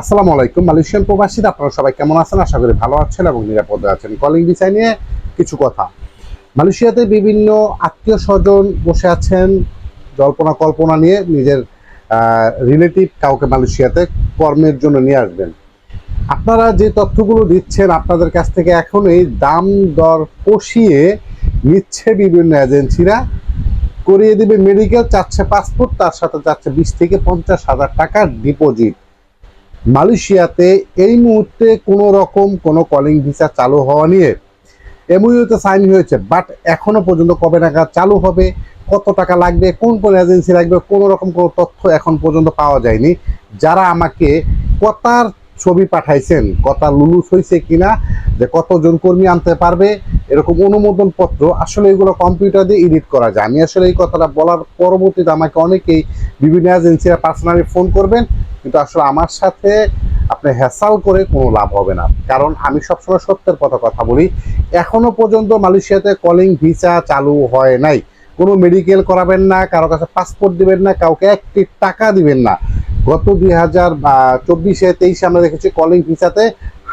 আসসালামু আলাইকুম, মালয়েশিয়ান প্রবাসীরা আপনারা সবাই কেমন আছেন? আশা করি ভালো আছেন এবং নিরাপদে আছেন। কলিং ভিসা নিয়ে কিছু কথা। মালয়েশিয়াতে বিভিন্ন আত্মীয় স্বজন বসে আছেন। জল্পনা কল্পনা নিয়ে নিজের রিলেটিভ কাউকে মালয়েশিয়াতে কর্মের জন্য নিয়ে আসবেন। আপনারা যে তথ্যগুলো দিচ্ছেন আপনাদের কাছ থেকে এখন এই দাম দর কষিয়ে নিচ্ছে বিভিন্ন এজেন্সিরা। করিয়ে দিবে মেডিকেল চাচ্ছে পাসপোর্ট তার সাথে চাচ্ছে বিশ থেকে পঞ্চাশ হাজার টাকার ডিপোজিট মালয়েশিয়াতে এই মুহূর্তে কোনো রকম কোনো কলিং ভিসা চালু হওয়া নিয়ে এমইউতে সাইন হয়েছে বাট এখনও পর্যন্ত কবে নাগাদ চালু হবে, কত টাকা লাগবে, কোন কোন এজেন্সি লাগবে, কোনো রকম কোনো তথ্য এখন পর্যন্ত পাওয়া যায়নি। যারা আমাকে কতার ছবি পাঠাইছেন, কথা লুলুস হয়েছে কিনা, যে কতজন কর্মী আনতে পারবে, এরকম অনুমোদন পত্র, আসলে এগুলো কম্পিউটার দিয়ে এডিট করা যায়। আমি আসলে এই কথাটা বলার পরবর্তীতে আমাকে অনেকেই বিভিন্ন এজেন্সিরা পার্সোনালি ফোন করবেন কিন্তু আসলে আমার সাথে আপনি হ্যাসাল করে কোনো লাভ হবে না। কারণ আমি সবসময় সত্যের কথা কথা বলি, এখনও পর্যন্ত মালয়েশিয়াতে কলিং ভিসা চালু হয় নাই। কোনো মেডিকেল করাবেন না, কারও কাছে পাসপোর্ট দিবেন না, কাউকে একটি টাকা দিবেন না। গত দুই হাজার চব্বিশে, তেইশে আমরা দেখেছি কলিং ভিসাতে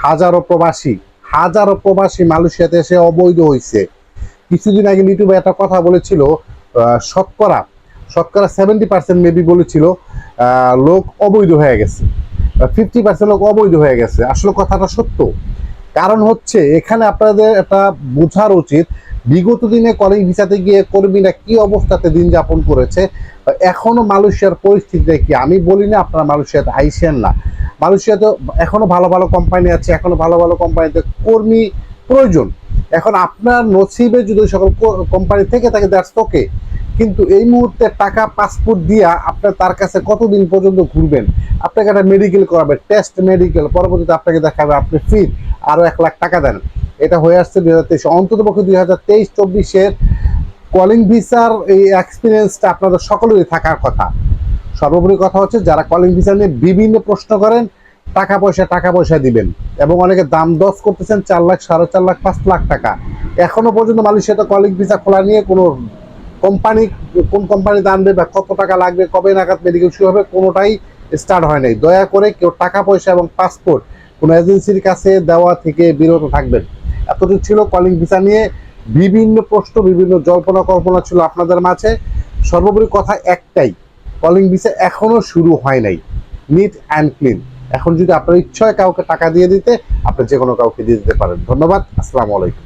হাজারো প্রবাসী হাজারো প্রবাসী মালয়েশিয়াতে এসে অবৈধ হয়েছে কিছুদিন আগে ইউটিউবে একটা কথা বলেছিল শতকরা শতকরা সেভেন্টি পার্সেন্ট মেবি বলেছিল লোক অবৈধ হয়ে গেছে। ফিফটি পার্সেন্ট লোক অবৈধ হয়ে গেছে। আসলে কথাটা সত্য। কারণ হচ্ছে, এখানে আপনাদের একটা বোঝার উচিত, বিগত দিনে কলিং ভিসাতে গিয়ে কর্মীরা কি অবস্থাতে দিন যাপন করেছে এখনও মালয়েশিয়ার পরিস্থিতিটা কি? আমি বলি না আপনারা মালয়েশিয়াতে আইসেন না। মালয়েশিয়াতে এখনও ভালো ভালো কোম্পানি আছে, এখনও ভালো ভালো কোম্পানিতে কর্মী প্রয়োজন। এখন আপনার নসিবে যদি সকল কোম্পানি থেকে থাকে দ্যাটস ওকে কিন্তু এই মুহূর্তে টাকা পাসপোর্ট দিয়া আপনার তার কাছে কতদিন পর্যন্ত ঘুরবেন? আপনাকে একটা মেডিকেল করাবে টেস্ট মেডিকেল পরবর্তীতে আপনাকে দেখাবে আপনি ফিট আরও এক লাখ টাকা দেন। এটা হয়ে আসছে দুই হাজার তেইশ অন্তত পক্ষে দুই হাজার তেইশ, চব্বিশের কলিং ভিসার এই এক্সপিরিয়েন্সটা আপনাদের সকলেরই থাকার কথা। সর্বোপরি কথা হচ্ছে, যারা কলিং ভিসা নিয়ে বিভিন্ন প্রশ্ন করেন, টাকা পয়সা টাকা পয়সা দিবেন। এবং অনেকে দাম দশ করতেছেন, চার লাখ, সাড়ে চার লাখ, পাঁচ লাখ টাকা। এখনও পর্যন্ত মালয়েশিয়াতে কলিং ভিসা খোলা নিয়ে কোনো কোম্পানি, কোন কোম্পানিতে আনবে বা কত টাকা লাগবে, কবে নাগাদ মেডিকেল শুরু হবে, কোনোটাই স্টার্ট হয় নাই। দয়া করে কেউ টাকা, পয়সা এবং পাসপোর্ট কোনো এজেন্সির কাছে দেওয়া থেকে বিরত থাকবেন। এতটুকু ছিল কলিং ভিসা নিয়ে। বিভিন্ন প্রশ্ন, বিভিন্ন জল্পনা, কল্পনা ছিল আপনাদের মাঝে। সর্বোপরি কথা একটাই কলিং ভিসা এখনও শুরু হয় নাই। নিট অ্যান্ড ক্লিন এখন যদি আপনার ইচ্ছা হয় কাউকে টাকা দিয়ে দিতে, আপনি যে কোনো কাউকে দিয়ে দিতে পারেন। ধন্যবাদ, আসসালামু আলাইকুম।